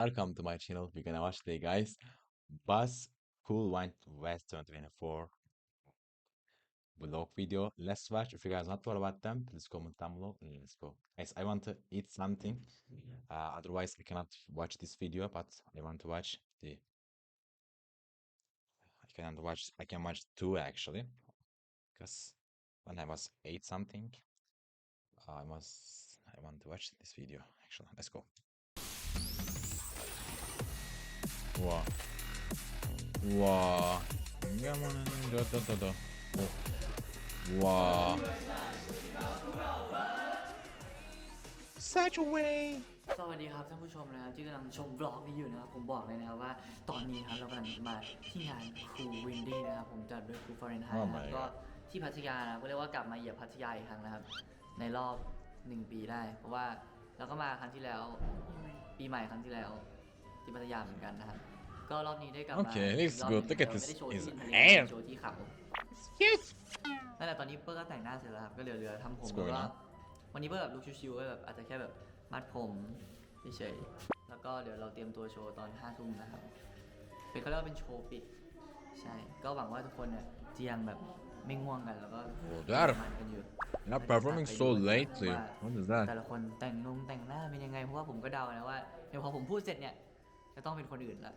Welcome to my channel. We're gonna watch today, guys. Buzz Cool Wine West 2024 vlog video. Let's watch. If you guys not know about them, please comment down below. and Let's go, guys. I want to eat something. Uh, otherwise, I cannot watch this video. But I want to watch the. I cannot watch. I can watch two actually, because when I was eight something, I was. I want to watch this video. Actually, let's go. 우와 우와 인간만은 더더더더 우와 Such a way สวัสดีครับท่านผู้ชมนะครับที่กำลังชมบล็อกนี้อยู่นะครับผมบอกเลยนะครับว่าตอนนี้ครับเรากำลังจะมาที่งานครูวินดี้นะครับผมจัดโดยครูฟอร์เรนไฮ Oh นะค my รับ God ก็ที่พัทยานะครับก็เรียกว่ากลับมาเหยียบพัทยาอีกครั้งนะครับ ในรอบหนึ่งปีได้ เพราะว่าเราก็มาครั้งที่แล้ว ปีใหม่ครั้งที่แล้ว ที่พัทยาเหมือนกันนะครับ ก็รอบนี้ได้กลับมา Okay, อี looks รอบห good. นึ่ง Look at แต่ this. ไม่ได้โชว์ His ที่ทะเล hand. โชว์ที่เขา Yes นั่นแหละตอนนี้เปิ้ลก็แต่งหน้าเสร็จแล้วครับก็เหลือๆทำผม What's แล้ว going ก็ on? วันนี้เปิ้ลแบบลุคชิวๆก็แบบอาจจะแค่แบบมัดผมเฉยๆแล้วก็เดี๋ยวเราเตรียมตัวโชว์ตอนห้าทุ่มนะครับ เป็นเขาเรียกว่าเป็นโชว์ปิด ใช่ ก็หวังว่าทุกคนเนี่ยจะยังแบบไม่ง่วงกันแล้วก็โอ้ there มันกันอยู่ You're not performing so lately. What is แต่ that? ละคนแต่งนงแต่งหน้าเป็นยังไงเพราะว่าผมก็เดานะว่าเดี๋ยวพอผมพูดเสร็จเนี่ย จะต้องเป็นคนอื่นละ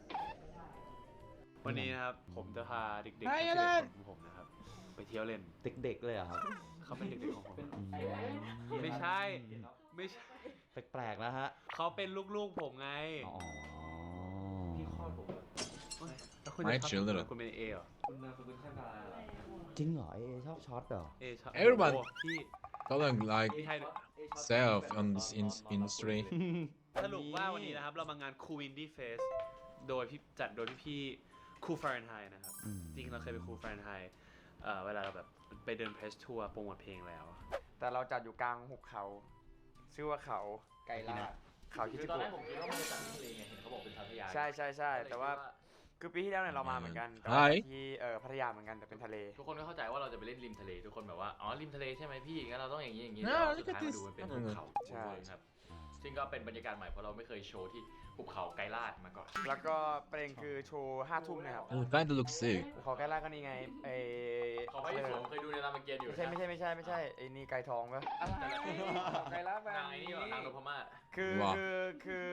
วันนี้นะครับ ผมจะพาเด็กๆไอ้ที่อะไรเป็นของผมนะครับ ไปเที่ยวเล่นเด็กๆเลยเหรอะครับเขาเป็นเด็กๆของผมไม่ใช่ ไม่ใช่แปลกๆแล้วฮะเขาเป็นลูกๆผมไงอ๋อพี่คลอดผมเหรอแล้วคุณ My จะคลอด children คุณเป็นเอเหรอจริงเหรอเอชอบช็อตเหรอเอชอบ Everyone โอ้พี่ Calling like พี่ให้ self on this in- industry. สรุปว่าวันนี้นะครับเรามางานคูวินดี้เฟสโดยพี่จัดโดยพี่ๆครูฟาเรนไฮนะครับ อืม จริงๆเราเคยไปครูฟาเรนไฮเอ่อเวลาเราแบบไปเดินเพรสทัวร์โปรโมทเพลงแล้ว แต่เราจัดอยู่กลางหุบเขา ชื่อว่าเขาไกลลาดเขาคิดคือจิตอนกุแรกผมคิดว่ามันจะจัดที่ทะเลไงเห็นเขาบอกเป็นพัทยาใช่ใช่ใช่แต่ว่าคือปีที่แล้วเนี่ยเรามาเหมือนกันแต่ไฮว่าที่เออพัทยาเหมือนกันแต่เป็นทะเล ทุกคนก็เข้าใจว่าเราจะไปเล่นริมทะเลทุกคนแบบว่าอ๋อริมทะเลใช่ไหมพี่งั้นเราต้องอย่างนี้อย่างนี้ No, แต่ว่า look สุด at ท้ายมา this. ดูมันเป็น No, ภู no, no. เขาใช่เวิร์กครับ ซึ่งก็เป็นบรรยากาศใหม่เพราะเราไม่เคยโชว์ที่ภูเขาไกลลาดมาก่อน แล้วก็ประเด็นคือโชว์ห้าทุ่มนะครับ It kinda looks sick. ภูเขาไกลลาดก็นี่ไงไอเขาไม่ได้สวมเคยดูในรามเกียรติ์อยู่ไม่ใช่ไม่ใช่ไม่ใช่ไม่ใช่ไอ้นี่ไก่ทองปะไกลลาดนางไอ้นี่เหรอนางนพมาศคือว้าคือคือ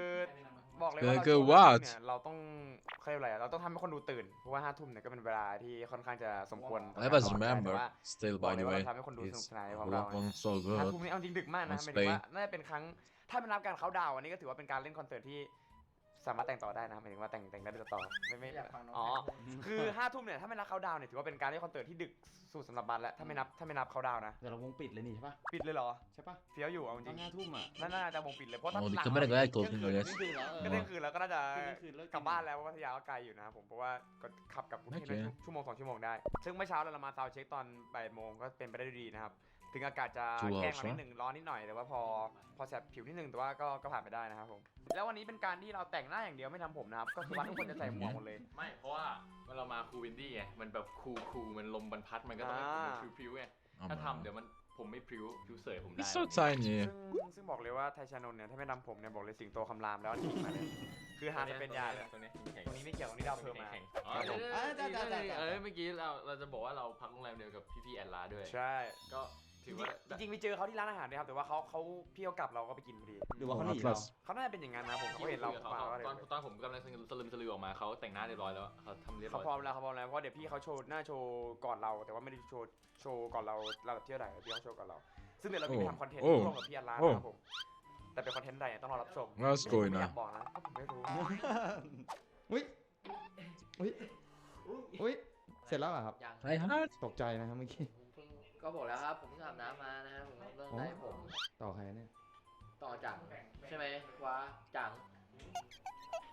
บอกเลยคือว่าเราคือโชว์ว่าห้าทุ่มเนี่ยเราต้องเขาเรียกอะไรอะเราต้องทำให้คนดูตื่นเพราะว่าห้าทุ่มเนี่ยก็เป็นเวลาที่ค่อนข้างจะสมควรต่อ I การ was ออกกำลังกายแต่ remember ว่า still บอ by กเล the ยว่า way เราทำให้คนดูสนุก is สนานของเรา one so ห้า good. ทุ่มนี้เอาจริงดึกมากนะ On หมายถึงว่า Spain น่าจะเป็นครั้ง ถ้าไม่นับการเขาดาวน์อันนี้ก็ถือว่าเป็นการเล่นคอนเสิร์ตที่สามารถแต่งต่อได้นะหมายถึงว่าแต่งแต่งได้ต่อไม่ไม่อ๋อคือห้าทุ่มเนี่ยถ้าไม่นับเขาดาวน์เนี่ยถือว่าเป็นการเล่นคอนเสิร์ตที่ดึกสุดสำหรับบัตแล้วถ้าไม่นับถ้าไม่นับเขาดาวน์นะแต่เราวงปิดเลยนี่ใช่ปะปิดเลยเหรอใช่ปะเฟี้ยวอยู่เอาจตอรินงห้าทุ่มอะน่าน่าจะวงปิดเลยเพราะถ้า Oh, the หลัง camera guy told เที่ย me งคืน yes. เที่ยงคืนแล้วก็เอเที่ยองคืนแล้วก็น่าจะเที่ยงคืนเลิกกลับบ้านแล้วเพราะพัทยาก็ไกลอยู่นะครับผมเพราะว่าก็ขับกลับกรุงเทพโอเคได้ชั่วโมงสองชั่วโมงได้ ซึ่งเมื่อเช้าเรามาซาวด์เช็คตอนบ่ายโมงก็เป็นไปได้ด้วยดีนะครับ ถึงอากาศจะ Two แห้ง hours มานิดหนึ่งร้อนนิดหน่อยแต่ว่าพอพอแสบผิวนิดหนึ่งแต่ว่าก็ก็ผ่านไปได้นะครับผมแล้ววันนี้เป็นการที่เราแต่งหน้าอย่างเดียวไม่ทำผมนะครับก็คือว่าทุกคนจะใส่หมวกหมดเลย ไม่ เพราะว่าเมื่อเรามาคูวินดี้ไง มันแบบคูคูมันลมบรรพัด มันก็ต้องให้ผมมันอ่า พริ้วๆไง Oh ถ้า my ทำเดี๋ยวมันผมไม่พริ้วพริ้วเสยผมได้ It's so tiny. ซึ่งซึ่งบอกเลยว่าไทยชานนท์เนี่ยถ้าไม่ทำผมเนี่ยบอกเลยสิงโตคำรามแล้วทิ้งมาเลยคือหาจะเป็นยาเลยตรงนี้แข็งตรงนี้ไม่เกี่ยวตรงนี้ดาวเพิ่มมา แข็งๆอ๋อครับผมเดี๋ยวอ่าจ้าจ้าจ้าจ้าเออเมื่อกี้เราเราจะบอกว่าเราพักโรงแรมเดียวกับพี่ๆแอนลาด้วย ใช่ ก็ ถือว่าจริงๆไปเจอเขาที่ร้านอาหารนะครับแต่ว่าเขาเขาพี่เขากลับเราก็ไปกินพอดีหรือว่าเขาหนี Oh, เรา Atlas. เขาน่าจะเป็นอย่างนั้นนะผมเขาเห็นเราเขามาก็เลยตอนตอนผมกำลังสลึมสลือออกมาเขาแต่งหน้าเรียบร้อยแล้วเขาทำเรียบร้เขาอยพร้อมแล้วเขาพร้อมแล้วเพราะเดี๋ยวพี่เขาโชว์หน้าโชว์ก่อนเรา แต่ว่าไม่ได้โชว์โชว์ก่อนเราเราแบบเที่ยวไหนพี่เขาโชว์ก่อนเรา ซึ่งเดี๋ยวเรามีโอ้ทำคอนเทนต์โอ้ร่วมกับพี่อันลาโอ้นะครับผมแต่เป็นคอนเทนต์ใดต้องรอรับชม That's ไม่ good ไม่อยานะกบอกนะเพราะผมไม่รู้อุ้ยอุ้ยอุ้ยเสร็จแล้วเหรอครับยัง I heard. ตกใจนะครับเมื่อกี้ผมเพิ่ง ก็บอกแล้วครับ ผมเพิ่งอาบน้ำมานะครับผมเริ่มได้ผม ต่อใครเนี่ย ต่อจังใช่ไหมว้าจัง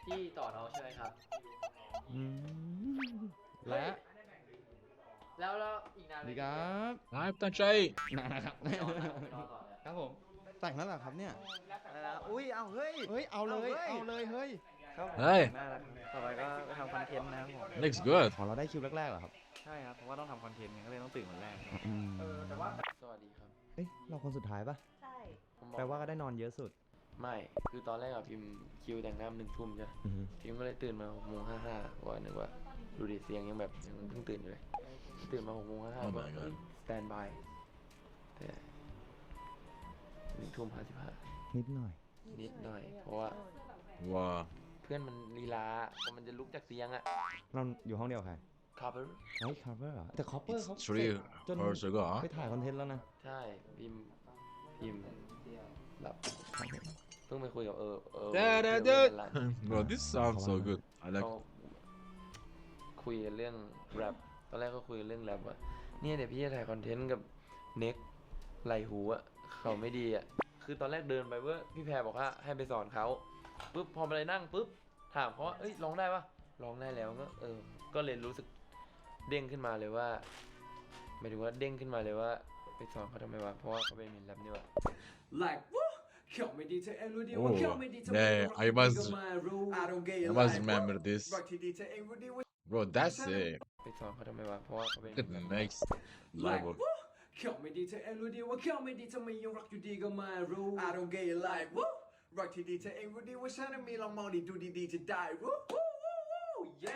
ที่ต่อน้องใช่ไหมครับ อืม และแล้วแล้วอีกนานสไหมวัสดีครับ I'm not shy. นะครับ ไปนอนนะไปนอนต่อเนี่ยครับผม แต่งแล้วเหรอครับเนี่ยอุ้ย เอาเฮ้ย เฮ้ย เอาเลย เอาเลย เฮ้ย Hey, น่ารักต่อไปก็ไปทำคอนเทนต์นะครับผม looks good. ขอเราได้คิวแรกๆเหรอครับใช่ครับ เพราะว่าต้องทำคอนเทนต์ก็เลยต้องตื่นวันแรกอืมสวัสดีครับเอ้ยเราคนสุดท้ายปะใช่ผมบอกแปลว่าก็ได้นอนเยอะสุดไม่ คือตอนแรกอะพิมพ์คิวแต่งหน้าหนึ่งทุ่มใช่ปะอือฮึพิมก็เลยตื่นมาหกโมงห้าห้าว่านึกว่าดูดิเสียงยังแบบยังเพิ่งตื่นอยู่เลย ตื่นมาหกโมงห้าห้า Oh ก็ my god สแตนบายแต่หนึ่งทุ่มห้าสิบห้านิดหน่อยนิดหน่อย เพราะว่า Wow. เพื่อนมันลีลาพอมันจะลุกจากเตียงอะเราอยู่ห้องเดียวกับใคร cover เฮ้ย cover เหรอแต่ cover It's เขา three จน hours ago, huh? ไปถ่ายคอนเทนต์แล้วนะใช่พิมพ์พิมพ์หลับเพิ่งไปคุยกับเออเออ Da, da, เพื่อน da. ร้าน Bro, this sounds so good. I like เขาคุยกันเรื่องแรปตอนแรกก็คุยกันเรื่องแรปว่าเนี่ยเดี๋ยวพี่จะถ่ายคอนเทนต์กับเน็กไหลหูอะเขาไม่ดีอะคือตอนแรกเดินไปเว่าพี่แพรบอกว่าให้ไปสอนเขา ปุ๊บพอมาเลยนั่งปุ๊บถามเขาว่าเอ้ยร้องได้ปะร้องได้แล้วก็เออ ก็เลยรู้สึกเด้งขึ้นมาเลยว่าหมายถึงว่าเด้งขึ้นมาเลยว่าไปสอนเขาทำไมวะเพราะว่าเขาเป็นมินแรปนี่วะ Like, woo! Kill me detail and Rudy, Oh, kill me detail. yeah, I must- I don't get I it. must like, remember woo! this. Rock to detail and Rudy, what? Bro, that's it. ไปสอนเขาทำไมวะเพราะว่าเขาเป็น Look at the next Like, level. woo! Kill me detail and Rudy, what? Kill me detail, me you rock to dig on my rule. I don't get it. Like, woo! Rock to detail and Rudy, what? Shining me long money, do the DJ die. Woo! Woo! Woo! Woo! Yeah!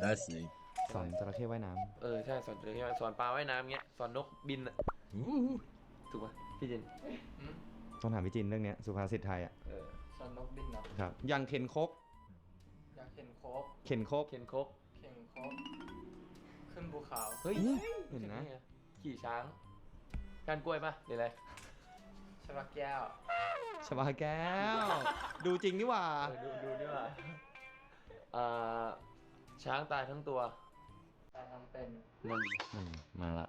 That's it. สอนจระเข้ว่ายน้เออใช่สอนเจอแค่สอนปลาว่ายน้ำเงี้ยสอนนกบินอะ Ooh. ถูกป่ะพี่เจนำต้องถามพี่จินเรื่องเนี้ยสุภาษิตไทยอะเออสอนนกบินเหรอครับอย่างเข็นคกอยากเห็นโคกเข็นคกเคนโคกเข่งโคกขึ้นภูเขาเฮ้ยเห็นนะไงขี่ช้างการกล้วยป่ะหรืออะไร ชบาแก้วชบาแก้ว ดูจริงนี่หว่า เออดูดูนี่ว่าอ่าช้างตายทั้งตัวแต่ทำเป็นนั่นอืมมาละ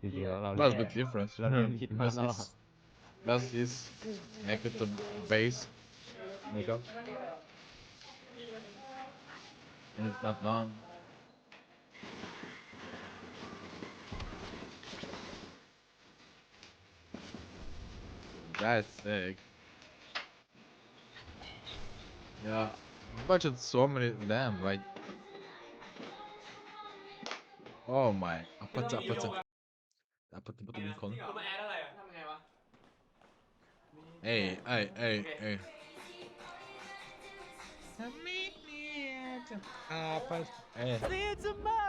จริงๆแล้วเรา That's a bit different. That Hmm, hit my That's nose. his, that's his connected to base. Makeup. And it's not long. That's sick. Yeah, I budgeted so many damn like. Oh my! Apa tuh? Apa tuh? Apa tuh? Apa tuh? Lincoln? คือมาแอดอะไรอะทำไงวะ Hey, hey, hey, hey. เอ้ยที่เ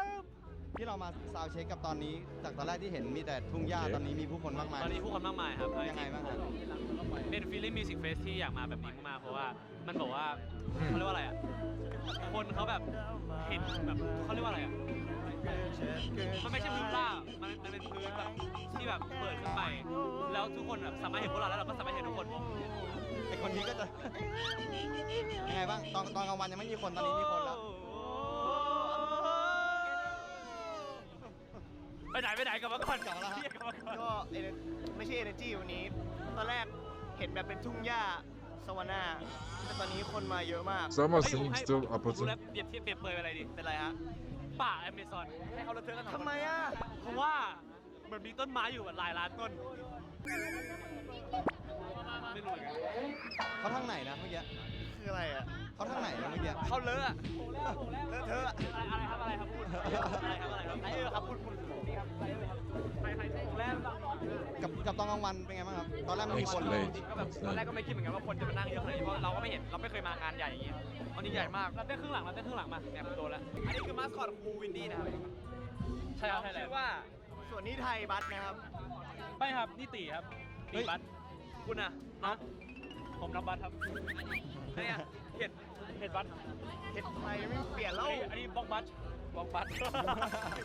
รามาซาวเช็คกับตอนนี้ จากตอนแรกที่เห็นมีแต่ทุ่งหญ้าโอเคตอนนี้มีผู้คนมากมายตอนนี้ผู้คนมากมายครับยังไงบ้างครับ เป็นฟีลลิ่งมิวสิกเฟสที่อยากมาแบบนี้มากๆเพราะว่ามันบอกว่าเขาเรียกว่าอะไรอะคนเขาแบบเห็นแบบเขาเรียกว่าอะไรอะมันไม่ใช่พื้นราบมันมันเป็นพื้นแบบที่แบบเปิดขึ้นไป แล้วทุกคนแบบสามารถเห็นพวกเราแล้วเราก็สามารถเห็นทุกคนไอคนนี้ก็จะยังไงบ้างตอนตอนกลางวันยังไม่มีคนตอนนี้มีคน ไปไหนไปไหนกลับมาก่อนกลับมาแล้วฮะ เรียกกลับมาก่อนก็ ener- ไม่ใช่ energy วันนี้ ตอนแรกเห็นแบบเป็นทุ่งหญ้าสวานาแต่ตอนนี้คนมาเยอะมาก Someone เฮ้ยผม singing ให้ still ผม Apa รู้ tuh? แล้วเปรียบเทียบเปรียบเปรยอะไรดิเป็นไรฮะป่าอเมซอนให้เขาเลอะเทอะกันสองคนทำไมอะ เพราะว่ามันมีต้นไม้อยู่หลายล้านต้นไม่รู้เหมือนกันเขาทางไหนนะเมื่อกี้ คืออะไรอะ เขาทางไหนนะเมื่อกี้เขาเลอะอะเลอะเทอะอะอะไรครับอะไรครับพูดอะไรครับอะไรครับไอเออครับพูดพูดนี่ครับไอเออครับใครใครใครแรกกับกับตอนกลางวันเป็นไงบ้างครับตอนแรกไม่มีคนเลย Explain. ก็แบบตอนแรกก็ไม่คิดเหมือนกันว่าคนจะมานั่งเยอะขนาดนี้เพราะเราก็ไม่เห็นเราไม่เคยมางานใหญ่อย่างงี้วันนี้ใหญ่มากเราเต้นครึ่งหลังเราเต้นครึ่งหลังมาเนี่ยผมโดนแล้วอันนี้คือมาสคอตครูวินดี้นะครับใช่ครับชื่อว่าส่วนนี้ไทยบัสนะครับไม่ครับนี่ตีครับตีบัสคุณอะน้องผมน้องบัสครับเนี่ย เห็ดเห็ดบัสเห็นไทยไม่เปลี่ยนแล้วอันนี้อันนี้บล็อกบัสบล็อกบัส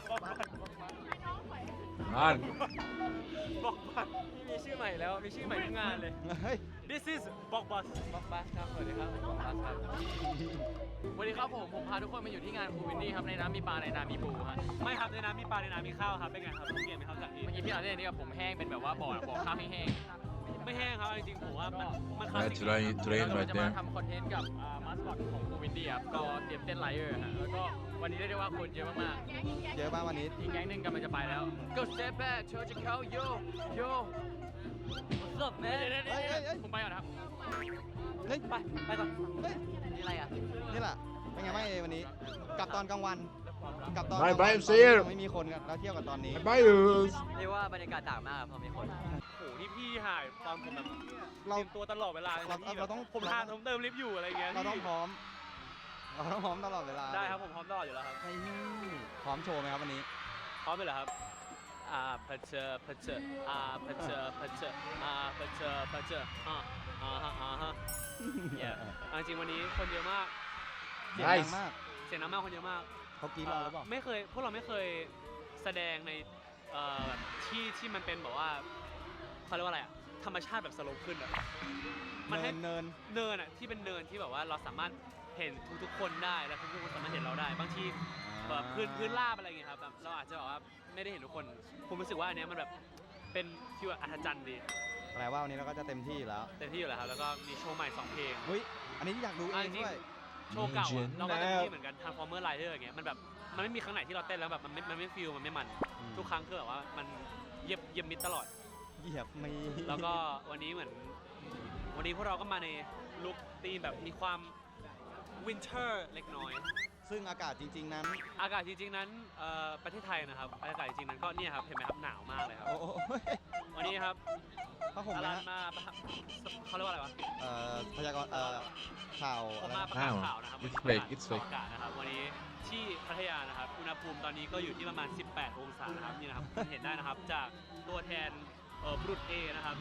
บล็อกบัส Man, บล็อกบัสมีชื่อใหม่แล้วมีชื่อใหม่ทุกงานเลยเฮ้ย This is บล็อกบัสบล็อกบัสครับสวัสดีครับบล็อกบัสครับสวัสดีครับผมผมพาทุกคนมาอยู่ที่งานคูวินดี้ครับในน้ำมีปลาในน้ำมีปูฮะไม่ครับในน้ำมีปลาในน้ำมีข้าวครับเป็นไงครับเปลี่ยนไหมครับจากนี้เมื่อกี้พี่อาร์เล่นนี่กับผมแห้งเป็นแบบว่าบ่อบ่อข้าวแห้ง ไม่แห้งครับจริงๆผมว่ามันมันค I ลาสสิก try ๆ train เรา right จะมา there. ทำคอนเทนต์กับมาสคอตของคูวินดี้ครับก็เตรียมเต้นไลเออร์ฮะแล้วก็วันนี้เรียกได้ว่าคนเยอะมากเยอะมากวันนี้ ๆอีกแก๊งหนึ่งกำลังจะไปแล้ว Go step back เธอจะเข้าโยโย What's up man เดี๋ยวๆๆเฮ้ยเฮ้ยเฮ้ย ผมไปก่อนครับ เฮ้ยไปไปก่อนเฮ้ยนี่อะไรอะนี่แหละเป็นไงบ้างเอวันนี้กับตอนกลางวันกับตอน Bye กลาง bye, วัน see you ตอนที่ยังไม่มีคนกันแล้วเที่ยวกับตอนนี้ Bye, dudes. เรียกว่าบรรยากาศต่างมากพอมีคนโอ้โห ที่พี่หายตอนผมแบบเรา เตรียมตัวตลอดเวลาเลยนะเราพี่เราต้องผมเราทานต้องผมเติมลิฟต์อยู่อะไรอย่างเงี้ยเราต้องพี่พร้อม เราต้องพร้อมตลอดเวลาได้ครับผมพร้อมตลอดอยู่แล้วครับไอ้นี่พร้อมโชว์ไหมครับวันนี้ พร้อมไปเหรอครับอ่าพัชเชอพัชเชออ่าพัชเชอพัชเชออ่าพัชเชอพัชเชออ่าอ่าฮะอ่าฮะ yeah เอาจริงๆวันนี้คนเยอะมาก เสียงดังมากเสียงน้ำมากคนเยอะมาก เขากรีดเราหรือเปล่า ไม่เคยพวกเราไม่เคยแสดงในเอ่อแบบที่ที่มันเป็นแบบว่า เขาเรียกว่าอะไรอะธรรมชาติแบบสโลปขึ้นอะมันเนิให้นเนินเนินอะที่เป็นเนินที่แบบว่าเราสามารถเห็นทุกๆคนได้และทุกๆคนสามารถเห็นเราได้ บางทีแบบพื้นพื้นราบอะไรอย่างเงี้ยครับแบบเราอาจจะแบบว่าไม่ได้เห็นทุกคน ผมรู้สึกว่าอันเนี้ยมันแบบเป็นฟีลแบบอัศจรรย์ดีแปลว่าวันนี้เราก็จะเต็มที่อยู่แล้วเต็มที่อยู่แล้วครับแล้วก็มีโชว์ใหม่สองเพลง เฮ้ยอันนี้อยากดูเองด้วย โชว์เก่าอะ Legion เราก็เต็มที่เหมือนกัน Transformer Rider อย่างเงี้ยมันแบบมันไม่มีครั้งไหนที่เราเต้นแล้วแบบมันไม่มันไม่ฟีลมันไม่มันอืมทุกครั้งคือแบบว่ามันเย็บเย็บมิดตลอด เหยียบมี แล้วก็วันนี้เหมือน วันนี้พวกเราก็มาในลุคธีมแบบมีความวินเทอร์เล็กน้อย ซึ่งอากาศจริง ๆ นั้น อากาศจริงๆนั้นเอ่อประเทศไทยนะครับ อากาศจริงๆนั้นก็เนี่ยครับเห็นไหมครับหนาวมากเลยครับ โอ้โหวันนี้ครับพระผมอานะรันฮะมาประเขาเรียกว่าอะไรวะเอ่อพยากรณ์เอ่อข่าวผมอะไรมานะประกาศข่าวนะครับ It's วันนี้ fake, it's ประ fake กาศนะครับ วันนี้ที่พัทยานะครับ อุณหภูมิตอนนี้ก็อยู่ที่ประมาณ 18 องศานะครับนี่นะครับคุณเห็นได้นะครับจากตัวแทน เอ่อบรุษเอนะครับ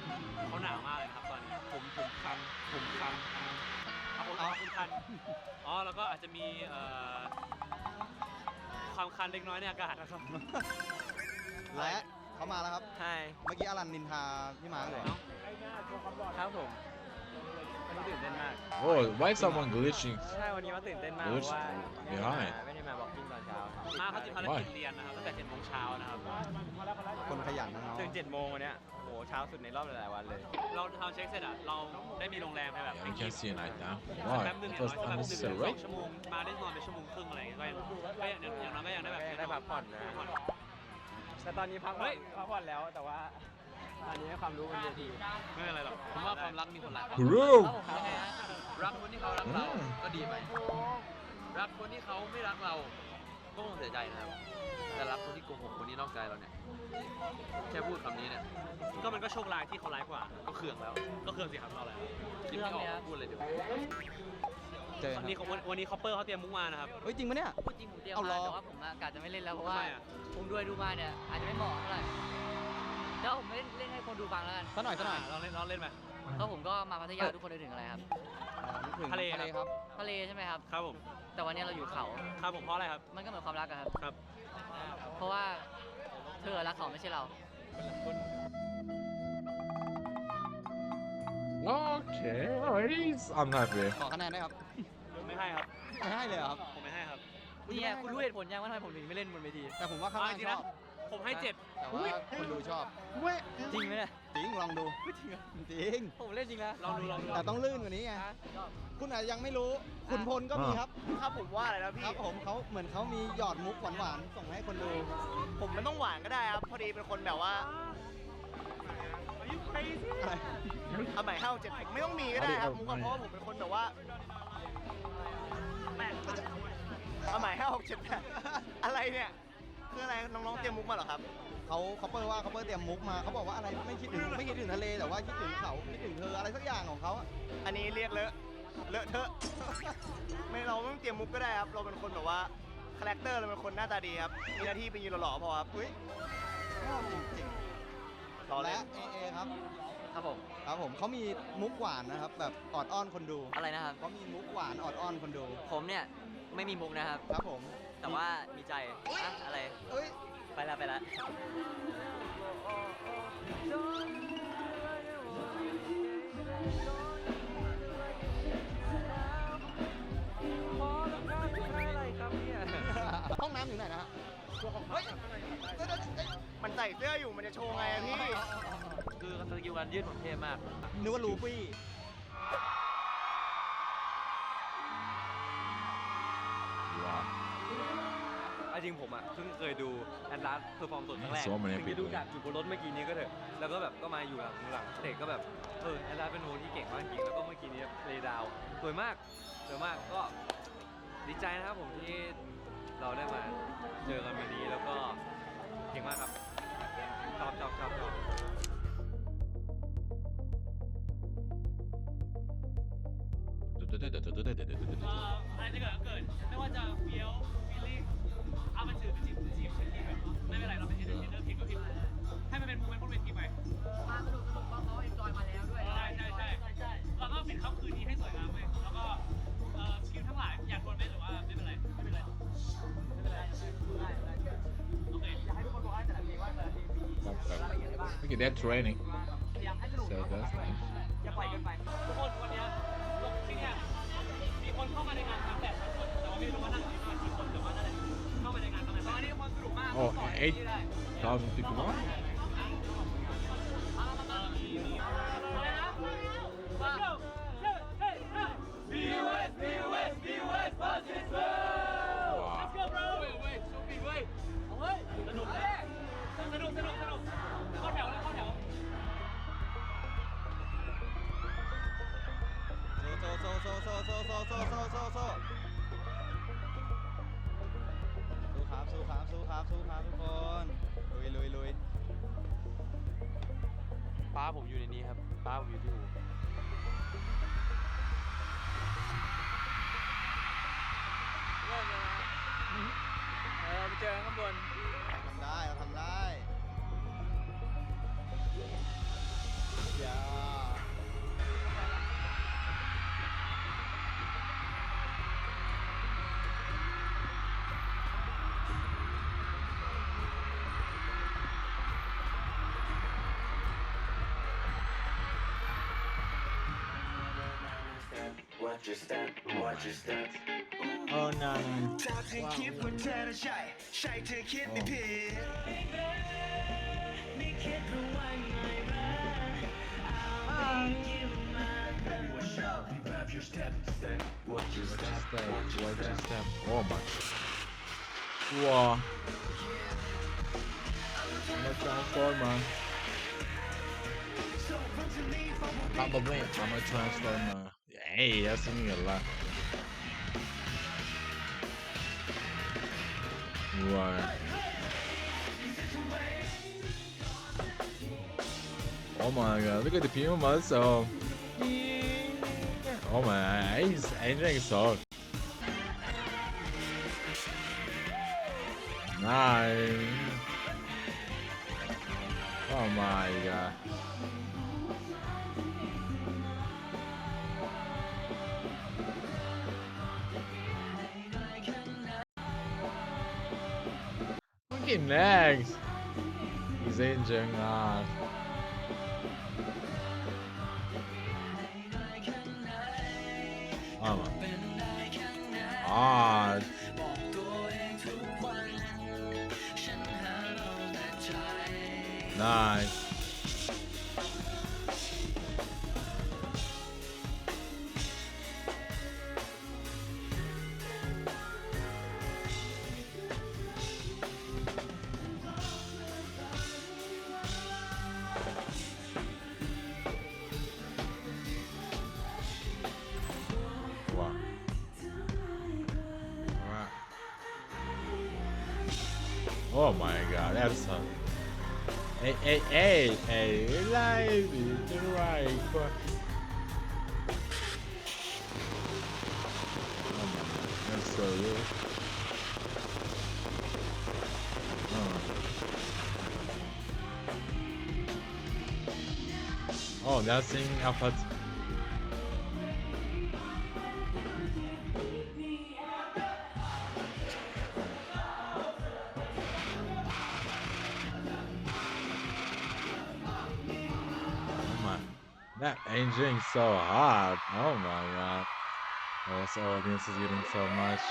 เขาหนาวมากเลยนะครับตอนนี้ผมผมคันผมคันเอาผมเอาคุณคันอ๋อแล้วก็อาจจะมีเอ่อความคันเล็กน้อยในอากาศนะครับและเขามาแล้วครับ ใช่เมื่อกี้อลันนินทาพี่มาร์คเลยครับผมวันนี้ตื่นเต้นมาก Oh, why is someone glitching? ใช่วันนี้ว่าตื่นเต้นมากเอเพอราะว่าไม่ได้ไม่ได้มาบอกกิ้งตอนเช้ามาเขาติดภารกิจเรียนนะครับตั้งแต่7โมงเช้านะครับคนขยันนะ เนาะถึง7โมงวันเนี้ยโหเช้าสุดในรอบหลายๆวันเลย เราทำเช็คเสร็จอะเราได้มีโรงแรมให้แบบ Yeah, ให้ we กิ can see a night now. สัก Why? แป๊บนึง It อย่าง was น้อยก็แบบหนึ่งถึง unnecessary, สอง right? ชั่วโมงมาได้นอนไปชั่วโมงครึ่งอะไรอย่างเงี้ยก็ยังก็ยังอย่างน้อยก็ยังได้แบบได้พักผ่อนนะ พักผ่อน แต่ตอนนี้พักผ่อนพักผ่อนแล้วแต่ว่าตอนนี้ความรู้มันเยอะดี ไม่เป็นไรหรอกผมว่าความรักมีคนหลายความ Bro! รักคนที่เขารักเรา ก็ดีไป รักคนที่เขาไม่รักเรา ก็คงเสียใจนะครับแต่รักคนที่โกหกคนที่นอกใจเราเนี่ย แค่พูดคำนี้เนี่ยก็มันก็โชคร้ายที่เขาร้ายกว่า ก็เคืองแล้วก็คือสิครับเราแหละคิดไม่ออกพูดเลยเดี๋ยวเจอวันคนี้รับเขาวันวันนี้คอปเปอร์เขาเตรียมมุกมานะครับ เฮ้ยจริงปะเนี่ย พูดจริงผมเตรียมเอารมาอ แต่ว่าผมอะกะจะไม่เล่นแล้วเพราะว่าทำไมอะ ผมดูไปดูมาเนี่ยอาจจะไม่เหมาะเท่าไหร่แล้วผมไม่เล่นเล่นให้คนดูฟังแล้วกันสักหน่อยสักหน่อยเราเล่นเราเล่นไปก็ผมก็มาพัทยาทุกคนนึกถึงอะไรครับอ่านึกถึงทะเล ทะเลครับ ทะเลใช่ไหมครับ ครับผม แต่วันนี้เราอยู่เขา ครับผมเพราะอะไรครับ มันก็เหมือนความรักอะครับ ครับ เพราะว่าเธอรักเขาไม่ใช่เรา Okay, alright. I'm happy. ขอคะแนนได้ครับไม่ให้ครับ ไม่ให้เลยเหรอครับ ผมไม่ให้ครับ เนี่ยคุณรู้เหตุผลยังว่าทำไมผมถึงไม่เล่นบนเวที แต่ผมว่าข้างเอาล่าจงริงชๆอนะบ ผมให้เจ็ด แต่ว่าคนดูชอบจริงไหมเนี่ยจริงลองดูจริงเหรอจริง ผมเล่นจริงนะลองดูลองดูแต่ต้องลื่นกว่านี้ไงคุณอาจจะยังไม่รู้คุณพลก็มีครับครับผมว่าอะไรนะพี่ครับผมเขาเหมือนเขามีหยอดมุกหวานๆส่งมาให้คนดู ผมไม่ต้องหวานก็ได้ครับ พอดีเป็นคนแบบว่าอะไร เอาใหม่ห้าเจ็ดไม่ต้องมีก็ได้ครับมุกอะเพราะว่าผมเป็นคนแบบว่าเอาใหม่ห้าหกเจ็ดแปดอะไรเนี่ย คืออะไรน้องๆเตรียมมุกมาเหรอครับ เขาเขาเปิดว่าเขาเปิดเตรียมมุกมาเขาบอกว่าอะไรไม่คิดถึงไม่คิดถึงทะเลแต่ว่าคิดถึงเขาคิดถึงเธออะไรสักอย่างของเขาอะอันนี้เรียกเลอะเลอะเทอะ ไม่เราไม่ต้องเตรียมมุกก็ได้ครับ เราเป็นคนแบบว่าคาแรคเตอร์เราเป็นคนหน้าตาดีครับมีหน้าที่เป็นยืนหล่อๆพอครับอุ้ยชอบจริงรอๆเล่และนเอเอครับครับผมครับผมเขามีมุกหวานนะครับแบบออดอ้อนคนดูอะไรนะครับ เขามีมุกหวานออดอ้อนคนดูผมเนี่ยไม่มีมุกนะครับ ครับผม แต่ว่ามีใจอะอะไร เอ้ยไปละไปละห้องน้ำอยู่ไหนนะฮะเฮ้ยเดี๋ยวๆเอ้ยมันใส่เสื้ออยู่มันจะโชว์ไงอะพี่ คือสกิลการยืดผมเท่มาก นึกว่าลูฟี่ จริงผมอะเพิ่งเคยดูแอดลาสเพอร์ฟอร์มสดครั้งแรก So many ถึงดูจากอยู่บนรถเมื่อกี้นี้ก็เถอะแล้วก็แบบก็มาอยู่หลังหลังสเตจก็แบบเออแอดลาสเป็นวงที่เก่งมากจริงแล้วก็เมื่อกี้นี้เพลย์ดาวสวยมากสวยมากก็ดีใจนะครับผมที่เราได้มาเจอกันวันนี้แล้วก็เก่งมากครับชอบชอบชอบชอบ对对对对对对对对对对。เอ่ออะไรจะเกิดก็เกิด ไม่ว่าจะเฟี้ยว that training. อยากให้สนุก So that's nice. อย่าปล่อยเกินไปทุกคนวันเนี้ยที่เนี่ยมีคนเข้ามาในงานทั้งแบบทั้งคนแต่ว่าไม่รู้ว่านั่งที่มากี่คนแต่ว่านั่นแหละเข้ามาในงานประมาณตอนนี้คนสนุกมาก Oh, ต่อย eight ที่ได้ thousand people. โซโซโซโซโซโซโซสู้ครับสู้ครับสู้ครับสู้ครับทุกคนลุยลุยลุยป้าผมอยู่ในนี้ครับป้าผมอยู่ที่หูเริ่มเลยนะเราไปเจอข้างบน watch your step, watch your step. Oh no. Toxic kid put down a shy, shy to kid me pit. 我吧，哇，那啥歌吗？I'm a wimp, I'm a transformer. Hey, that's singing a lot. Wow. Oh my god, look at the people muscle. Oh my, he's entering so nice. Oh my god. fucking legs. He's in hard. Ama. Nice. Oh my god, that's a. Hey, hey, hey, hey, live is the right. Oh my god, that's so good. Oh, oh that's in Alpha. That engine is so hot. Oh my god. Oh, this audience is eating so much.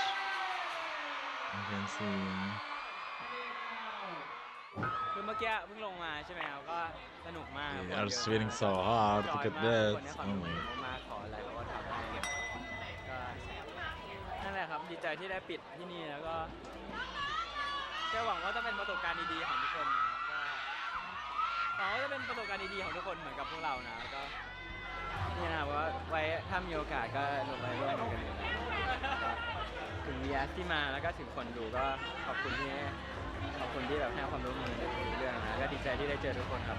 I can see. คือเมื่อกี้เพิ่งลงมาใช่ไหมครับก็สนุกมาก They are sweating so hard. จอ Look ย at มากทุก that. คนเนี่ยความ Oh รู้ my. เขามาขออะไรเขาก็ทำให้ก็นั่นแหละครับดีใจที่ได้ปิดที่นี่แล้วก็ก็หวังว่าจะเป็นประสบการณ์ดีๆของทุกคนนะครับก็หวังว่าจะเป็นประสบการณ์ดีๆของทุกคนเหมือนกับพวกเรานะก็ นี่นะครับว่าไว้ถ้ามีโอกาสก็ลงไปร่วมมือกันอยู่นะก็ถึงวีสที่มาแล้วก็ถึงคนดูก็ขอบคุณที่ขอบคุณที่แบบให้ความร่วมมือในทุกเรื่องนะก็ดีใจที่ได้เจอทุกคนครับ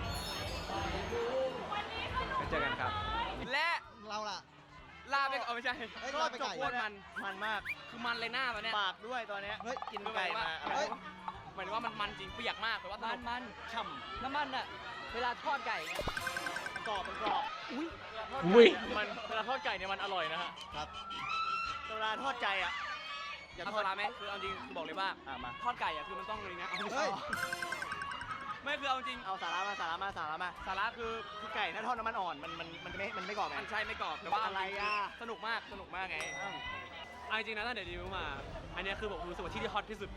ก็เจอกันครับ และเราล่ะ ลาบไม่เอาไม่ใช่เฮ้ยก็ลาบไปจบไก่โคตรมันมันมากคือมันเลยหน้ามันเนี่ย ปากด้วยตอนเนี้ยเฮ้ย กินไก่มาอะไรเฮ้ย หมายถึงว่ามันมันจริงเปียกมากแต่ว่าสมันุนกมันฉ่ำน้ำมันอะ เวลาทอดไก่เนี่ย กรอบมันกรอบอุ้ย มันเวลาทอดไก่เนี่ยมันอร่อยนะฮะครับเวลาทอดใจอะอย่าทอดร้านไหมคือเอาจริงคือบอกเลยว่าอะมาทอดไก่อะคือมันต้องเลยนะเอาไม่เฮ้ยไม่คือเอาจริงเอาสาระมาสาระมาสาระมาสาระคือคือไก่ถ้าทอดน้ำมันอ่อนมันมันมันไม่มันไม่กรอบไงมันใช่ไม่กรอบแต่ว่าอะไรอะสนุกมากสนุกมากไงเอาจริงๆนะตั้งแต่ดีวิวมา อันเนี้ยคือผมรู้สึกว่าที่ที่ฮอตที่สุด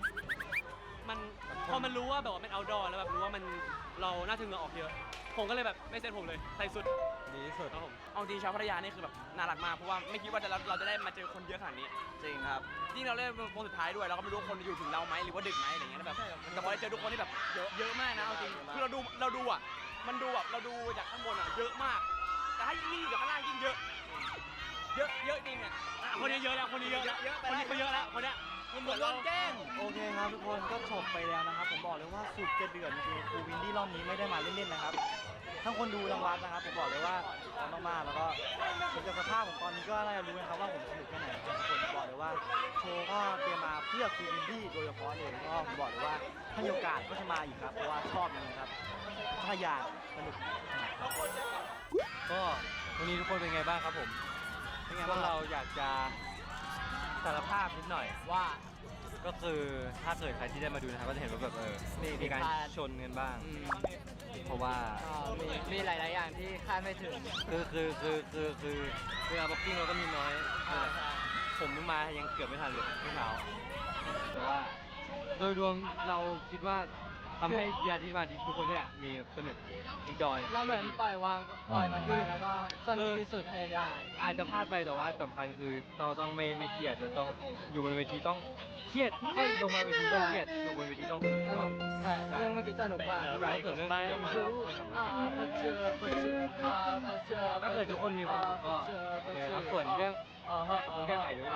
มันพอมันรู้ว่าแบบว่าเป็น outdoor แล้วแบบรู้ว่ามันเราน่าจะเหงื่อออกเยอะ ผมก็เลยแบบไม่เซ็ตผมเลยใส่สุดดีที่สุดครับผมเอาจริงชาวพัทยานี่คือแบบน่ารักมากเพราะว่าไม่คิดว่าจะเราเราจะได้มาเจอคนเยอะขนาดนี้จริงครับยิ่งเราเล่นวงสุดท้ายด้วยเราก็ไม่รู้ว่าคนอยู่ถึงเราไหมหรือว่าดึกไหมอะไรเงี้ยแล้วแบบแต่พอได้เจอทุกคนที่แบบเยอะเยอะมากนะเอาจริงคือเราดูเราดูอะมันดูแบบเราดูจากข้างบนอะเยอะมาก แต่ถ้ายิ่งอยู่จากข้างล่างยิ่งเยอะ เยอะเยอะจริงอะอะคนนี้เยอะแล้วคนนี้เยอะแล้วคนนี้เขาเยอะแล้วคนเนี้ย มันเหมือนเราแกล้งโอเคครับทุกคนก็จบไปแล้วนะครับ ผมบอกเลยว่าสุดจะเดือดจริงๆคือวินดี้รอบนี้ไม่ได้มาเล่นๆนะครับทั้งคนดูทั้งวัดนะครับผมบอกเลยว่าพร้อมมากๆแล้วก็ผมจากสภาพผมตอนนี้ก็น่าจะรู้นะครับว่าผมสนุกแค่ไหนนะครับทุกคนผมบอกเลยว่าโชว์ก็เตรียมมาเพื่อครูวินดี้โดยเฉพาะเลยก็ผมบอกเลยว่าถ้ามีโอกาสก็จะมาอีกครับเพราะว่าชอบจริงๆครับถ้าอยากสนุกก็วันนี้ทุกคนเป็นไงบ้างครับผมเป็นไงพวบ้างกครัเราบอยากจะ สารภาพนิดหน่อย ว่า ก็คือถ้าเกิดใครที่ได้มาดูนะครับก็จะเห็นว่าแบบเออมีการชนกันบ้างเพราะว่า ก็มีมีหลาย ๆ อย่างที่คาดไม่ถึงคือคือคือคือคือคืออาบ็อกกิ้งเราก็มีน้อยผมเพิ่งมายังเกือบไม่ทันเลยเมื่อเช้าแต่ว่า โดยรวมเราคิดว่า ทำให้ญาติที่มาทุกคนเนี่ยมีสนุกมีจอยเราเหมือนปล่อยวางปล่อยมันไปแล้วก็สนุกที่สุดให้ได้อาจจะพลาดไปแต่ว่าสำคัญคือเราต้องไม่ไม่เครียดเราต้องอยู่บนเวทีต้องเครียดให้ลงมาเวทีต้องเครียดอยู่บนเวทีต้องสนุกใช่เรื่องเมื่อกี้สนุกมากถ้าเกิดเรื่องถ้าเกิดทุกคนมีความสุขก็โอเคครับส่วนเรื่องแก้ไขด้วย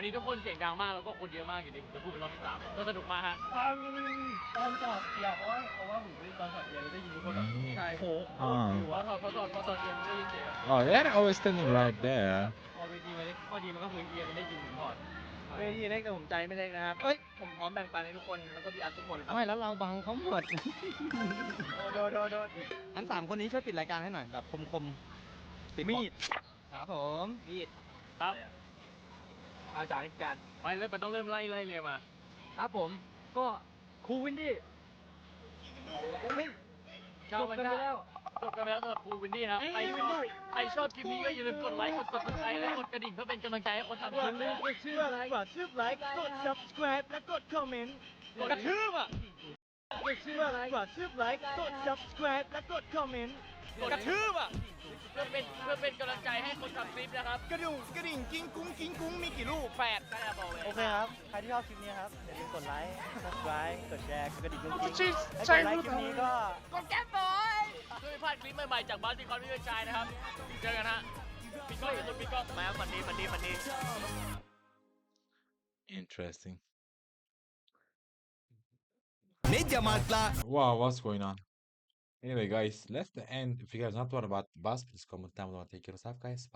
วันนี้ทุกคนเสียงดังมากแล้วก็คนเยอะมากอยู่ดีจะพูดเป็นรอบที่สามก็สนุกมากฮะตอนสอบอยากเพราะว่าเพราะว่าผมได้ตอนสอบเรียนได้ยินทุกคนแบบใช่โหอ่าหรือว่าพอสอบพอสอบเรียนได้ยินเสียง Oh, they're always standing right there. พอเวทีมันพอดีมันก็คือเอียงได้ยินถึงพอดเวทีเล็กแต่ผมใจไม่เล็กนะครับเอ้ย ผมพร้อมแบ่งปันให้ทุกคน แล้วก็พี่อัดทุกคนครับไม่แล้วเราบังเขาหมด โดนโดนโดนอันสามคนนี้ช่วยปิดรายการให้หน่อยแบบคมๆปิดมีดครับผม มีด ครับ อาจารย์การไปเลยมันต้องเริ่มไล่ไล่เรียงมา ครับผม ก็ครูวินดี้ไม่จบกันไปแล้วจบกันไปแล้วสำหรับครูวินดี้นะครับใครชอบใครชอบคลิปนี้ก็อย่าลืมกดไลค์กด subscribe และกดกระดิ่งเพื่อเป็นกำลังใจให้คนทำคลิปด้วยกดชื่ออะไรกดชื่อไลค์กด subscribe และกดคอมเมนต์กระทืบอะกดชื่ออะไรกดชื่อไลค์กด subscribe และกดคอมเมนต์กระทืบอะเพื่อเป็นเพื่อเป็นกำลังใจให้คนทำคลิปนะครับกระดิ่งกระดิ่งกิ้งกุ้งกิ้งกุ้งมีกี่ลูกแปดใช่ครับบอกเลยโอเคครับ ใครที่ชอบคลิปนี้ครับ อย่าลืมกดไลค์ subscribe กดแชร์ กดกระดิ่งกุ้งกิ้งและกดไลค์คลิปนี้ก็กดแก้มบอยเพื่อไม่พลาดคลิปใหม่ๆจากบ้านที่คอนวิวชายนะครับ เจอกันฮะปิดกล้องอย่าลืมปิดกล้องมาฝันดีฝันดีฝันดี Interesting. Media Markt'la Wow, what's going on? Anyway, guys, let's the end. If you guys not what about bus, please comment down below and take yourself, guys.